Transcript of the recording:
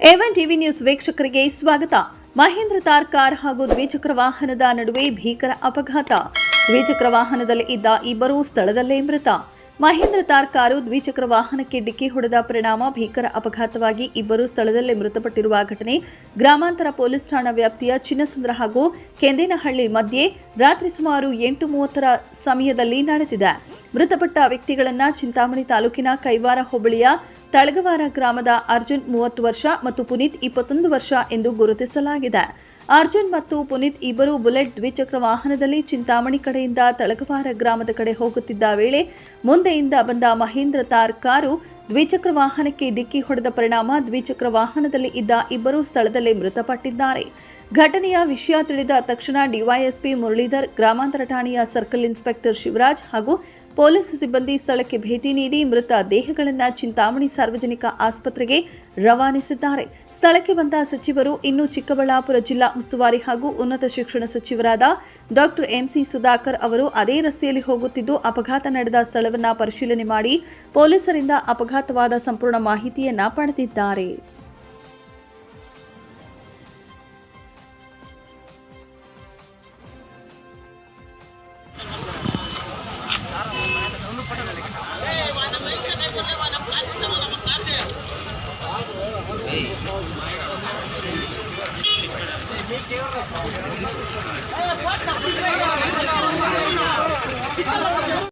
ಎವನ್ TV news ವೀಕ್ಷಕರಿಗೆ ಸ್ವಾಗತ. ಮಹೇಂದ್ರ ತಾರ್ car ಹಾಗೂ ದ್ವಿಚಕ್ರ ವಾಹನದ ನಡುವೆ ಭೀಕರ ಅಪಘಾತ. ದ್ವಿಚಕ್ರ ವಾಹನದಲ್ಲಿ ಇದ್ದ ಇಬ್ಬರು ಸ್ಥಳದಲ್ಲೇ ಮೃತ. ಮಹೇಂದ್ರ ತಾರ್ ಕಾರು ದ್ವಿಚಕ್ರ ವಾಹನಕ್ಕೆ ಡಿಕ್ಕಿ ಹೊಡೆದ ಪರಿಣಾಮ ಭೀಕರ ಅಪಘಾತವಾಗಿ ಇಬ್ಬರು ಸ್ಥಳದಲ್ಲೇ ಮೃತಪಟ್ಟಿರುವ ಘಟನೆ ಗ್ರಾಮಾಂತರ ಪೊಲೀಸ್ ಠಾಣಾ ವ್ಯಾಪ್ತಿಯ ಚಿನ್ನಸಂದ್ರ ಹಾಗೂ ಕೆಂದೇನಹಳ್ಳಿ ಮಧ್ಯೆ ರಾತ್ರಿ ಸುಮಾರು ಎಂಟು ಮೂವತ್ತರ ಸಮಯದಲ್ಲಿ ನಡೆದಿದೆ. ಮೃತಪಟ್ಟ ವ್ಯಕ್ತಿಗಳನ್ನ ಚಿಂತಾಮಣಿ ತಾಲೂಕಿನ ಕೈವಾರ ಹೋಬಳಿಯ ತಳಗವಾರ ಗ್ರಾಮದ ಅರ್ಜುನ್ ಮೂವತ್ತು ವರ್ಷ ಮತ್ತು ಪುನೀತ್ ಇಪ್ಪತ್ತೊಂದು ವರ್ಷ ಎಂದು ಗುರುತಿಸಲಾಗಿದೆ. ಅರ್ಜುನ್ ಮತ್ತು ಪುನೀತ್ ಇಬ್ಬರು ಬುಲೆಟ್ ದ್ವಿಚಕ್ರ ವಾಹನದಲ್ಲಿ ಚಿಂತಾಮಣಿ ಕಡೆಯಿಂದ ತಳಗವಾರ ಗ್ರಾಮದ ಕಡೆ ಹೋಗುತ್ತಿದ್ದ ವೇಳೆ ಮುಂದೆಯಿಂದ ಬಂದ ಮಹೇಂದ್ರ ತಾರ್ ಕಾರು ದ್ವಿಚಕ್ರ ವಾಹನಕ್ಕೆ ಡಿಕ್ಕಿ ಹೊಡೆದ ಪರಿಣಾಮ ದ್ವಿಚಕ್ರ ವಾಹನದಲ್ಲಿ ಇದ್ದ ಇಬ್ಬರು ಸ್ಥಳದಲ್ಲೇ ಮೃತಪಟ್ಟಿದ್ದಾರೆ. ಘಟನೆಯ ವಿಷಯ ತಿಳಿದ ತಕ್ಷಣ ಡಿವೈಎಸ್ಪಿ ಮುರಳೀಧರ್, ಗ್ರಾಮಾಂತರ ಠಾಣೆಯ ಸರ್ಕಲ್ ಇನ್ಸ್ಪೆಕ್ಟರ್ ಶಿವರಾಜ್ ಹಾಗೂ ಪೊಲೀಸ್ ಸಿಬ್ಬಂದಿ ಸ್ಥಳಕ್ಕೆ ಭೇಟಿ ನೀಡಿ ಮೃತ ದೇಹಗಳನ್ನು ಚಿಂತಾಮಣಿ ಸಾರ್ವಜನಿಕ ಆಸ್ಪತ್ರೆಗೆ ರವಾನಿಸಿದ್ದಾರೆ. ಸ್ಥಳಕ್ಕೆ ಬಂದ ಸಚಿವರು ಇನ್ನು ಚಿಕ್ಕಬಳ್ಳಾಪುರ ಜಿಲ್ಲಾ ಉಸ್ತುವಾರಿ ಹಾಗೂ ಉನ್ನತ ಶಿಕ್ಷಣ ಸಚಿವರಾದ ಡಾಕ್ಟರ್ ಎಂಸಿ ಸುಧಾಕರ್ ಅವರು ಅದೇ ರಸ್ತೆಯಲ್ಲಿ ಹೋಗುತ್ತಿದ್ದು, ಅಪಘಾತ ನಡೆದ ಸ್ಥಳವನ್ನ ಪರಿಶೀಲನೆ ಮಾಡಿ ಪೊಲೀಸರಿಂದ ಅಪಘಾತವಾದ ಸಂಪೂರ್ಣ ಮಾಹಿತಿಯನ್ನ ಪಡೆದಿದ್ದಾರೆ.